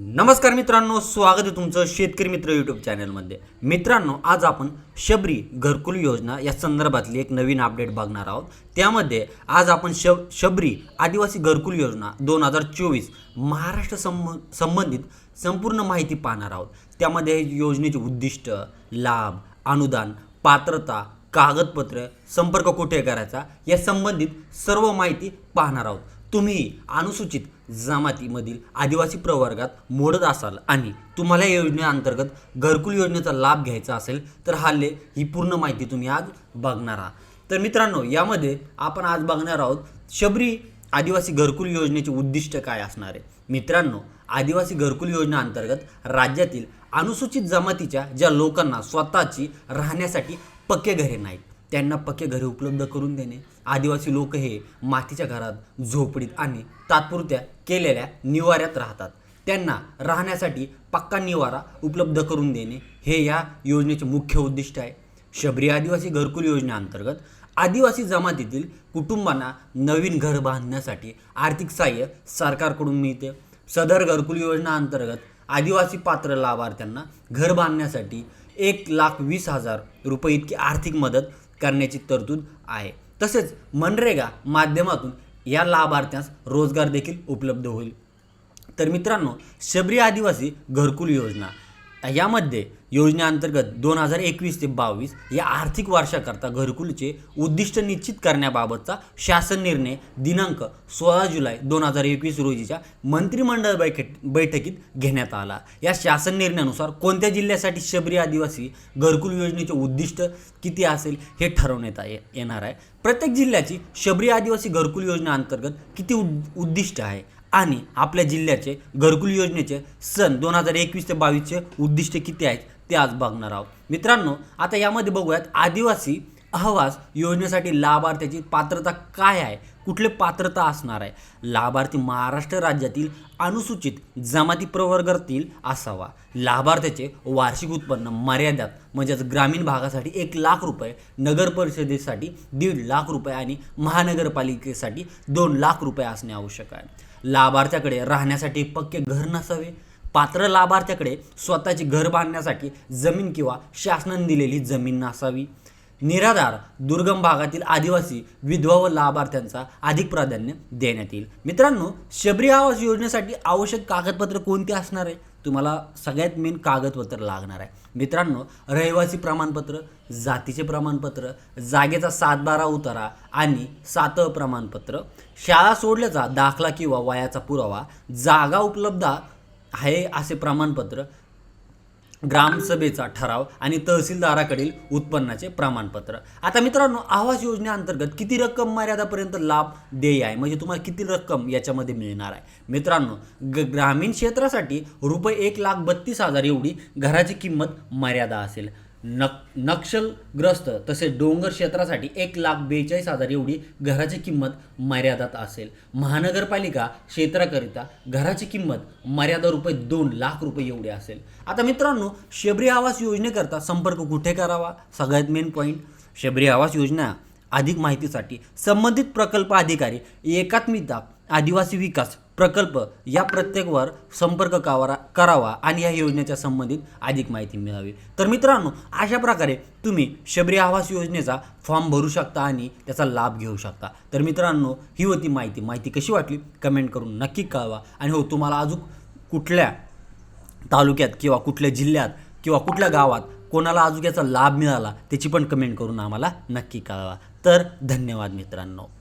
नमस्कार मित्रांनो स्वागत आहे तुमचं शेतकरी मित्र यूट्यूब चॅनलमध्ये मित्रांनो आज आपण शबरी घरकुल योजना या संदर्भातली एक नवीन अपडेट बघणार आहोत. त्यामध्ये आज आपण शब शबरी आदिवासी घरकुल योजना दोन हजार चोवीस महाराष्ट्र संब संबंधित संपूर्ण माहिती पाहणार आहोत. त्यामध्ये योजनेचे उद्दिष्ट लाभ अनुदान पात्रता कागदपत्र संपर्क कुठे करायचा या संबंधित सर्व माहिती पाहणार आहोत. तुम्ही अनुसूचित जमातीमधील आदिवासी प्रवर्गात मोडत असाल आणि तुम्हाला या योजनेअंतर्गत घरकुल योजनेचा लाभ घ्यायचा असेल तर हल्ले ही पूर्ण माहिती तुम्ही आज बघणार आहात. तर मित्रांनो यामध्ये आपण आज बघणार आहोत शबरी आदिवासी घरकुल योजनेचे उद्दिष्ट काय असणार आहे? मित्रांनो आदिवासी घरकुल योजना अंतर्गत राज्यातील अनुसूचित जमातीच्या ज्या लोकांना स्वतःची राहण्यासाठी पक्के घरे नाहीत त्यांना पक्के घरे उपलब्ध करून देणे. आदिवासी लोक हे मातीच्या घरात झोपडीत आणि तात्पुरत्या केलेल्या निवाऱ्यात राहतात. त्यांना राहण्यासाठी पक्का निवारा उपलब्ध करून देणे हे या योजनेचे मुख्य उद्दिष्ट आहे. शबरी आदिवासी घरकुल योजनेअंतर्गत आदिवासी जमातीतील कुटुंबांना नवीन घर बांधण्यासाठी आर्थिक सहाय्य सरकारकडून मिळते. सदर घरकुल योजना अंतर्गत आदिवासी पात्र लाभार्थ्यांना घर बांधण्यासाठी एक लाख वीस हजार रुपये इतकी आर्थिक मदत करण्याची तरतूद आहे. तसेच मनरेगा माध्यमातून या लाभार्थ्यांस रोजगार देखील उपलब्ध होईल. तर मित्रांनो शबरी आदिवासी घरकुल योजना. यामध्ये योजनेअंतर्गत दोन हजार एकवीस ते बावीस या आर्थिक वर्षाकरता घरकुलचे उद्दिष्ट निश्चित करण्याबाबतचा शासन निर्णय दिनांक सोळा जुलै दोन हजार एकवीस रोजीच्या मंत्रिमंडळ बैठक बैठकीत घेण्यात आला. या शासन निर्णयानुसार कोणत्या जिल्ह्यासाठी शबरी आदिवासी घरकुल योजनेचे उद्दिष्ट किती असेल हे ठरवण्यात येणार आहे. प्रत्येक जिल्ह्याची शबरी आदिवासी घरकुल योजनेअंतर्गत किती उद्दिष्ट आहे? आणि आपल्या जिल्ह्याचे घरकुल योजनेचे सन दोन हजार एकवीस ते बावीसचे उद्दिष्ट किती आहेत ते आज बघणार आहोत. मित्रांनो आता यामध्ये बघूयात आदिवासी आवास योजनेसाठी लाभार्थ्याची पात्रता काय आहे? कुठले पात्रता असणार आहे? लाभार्थी महाराष्ट्र राज्यातील अनुसूचित जमाती प्रवर्गातील असावा. लाभार्थ्याचे वार्षिक उत्पन्न मर्यादात म्हणजेच ग्रामीण भागासाठी एक लाख रुपये नगर परिषदेसाठी दीड लाख रुपये आणि महानगरपालिकेसाठी दोन लाख रुपये असणे आवश्यक आहे. लाभार्थ्याकडे राहण्यासाठी पक्के घर नसावे. पात्र लाभार्थ्याकडे स्वतःचे घर बांधण्यासाठी जमीन किंवा शासनाने दिलेली जमीन नसावी. निराधार दुर्गम भागातील आदिवासी विधवा व लाभार्थ्यांचा अधिक प्राधान्य देण्यात येईल. मित्रांनो शबरी आवास योजनेसाठी आवश्यक कागदपत्र कोणती असणार आहे? तुम्हाला सगळ्यात मेन कागदपत्र लागणार आहे. मित्रांनो रहिवासी प्रमाणपत्र जातीचे प्रमाणपत्र जागेचा सातबारा उतारा आणि सात प्रमाणपत्र शाळा सोडल्याचा दाखला किंवा वयाचा पुरावा जागा उपलब्ध आहे असे प्रमाणपत्र ग्रामसभेचा ठराव आणि तहसीलदाराकडील उत्पन्नाचे प्रमाणपत्र. आता मित्रांनो आवास योजनेअंतर्गत किती रक्कम मर्यादापर्यंत लाभ देय आहे? म्हणजे तुम्हाला किती रक्कम याच्यामध्ये मिळणार आहे? मित्रांनो ग ग्रामीण क्षेत्रासाठी रुपये एक लाख बत्तीस हजार एवढी घराची किंमत मर्यादा असेल. नक नक्षलग्रस्त तसेच डोंगर क्षेत्रासाठी एक लाख बेचाळीस हजार एवढी घराची किंमत मर्यादात असेल. महानगरपालिका क्षेत्राकरिता घराची किंमत मर्यादा रुपये दोन लाख रुपये एवढी असेल. आता मित्रांनो शबरी आवास योजनेकरता संपर्क कुठे करावा? सगळ्यात मेन पॉईंट शबरी आवास योजना अधिक माहितीसाठी संबंधित प्रकल्प अधिकारी एकात्मिता आदिवासी विकास प्रकल्प या प्रत्येकवर संपर्क कावरा करावा आणि या योजनेच्या संबंधित अधिक माहिती मिळावी. तर मित्रांनो अशा प्रकारे तुम्ही शबरी आवास योजनेचा फॉर्म भरू शकता आणि त्याचा लाभ घेऊ शकता. तर मित्रांनो ही होती माहिती. माहिती कशी वाटली? कमेंट करून नक्की कळवा. आणि हो तुम्हाला अजून कुठल्या तालुक्यात किंवा कुठल्या जिल्ह्यात किंवा कुठल्या गावात कोणाला अजून याचा लाभ मिळाला त्याची पण कमेंट करून आम्हाला नक्की कळवा. तर धन्यवाद मित्रांनो.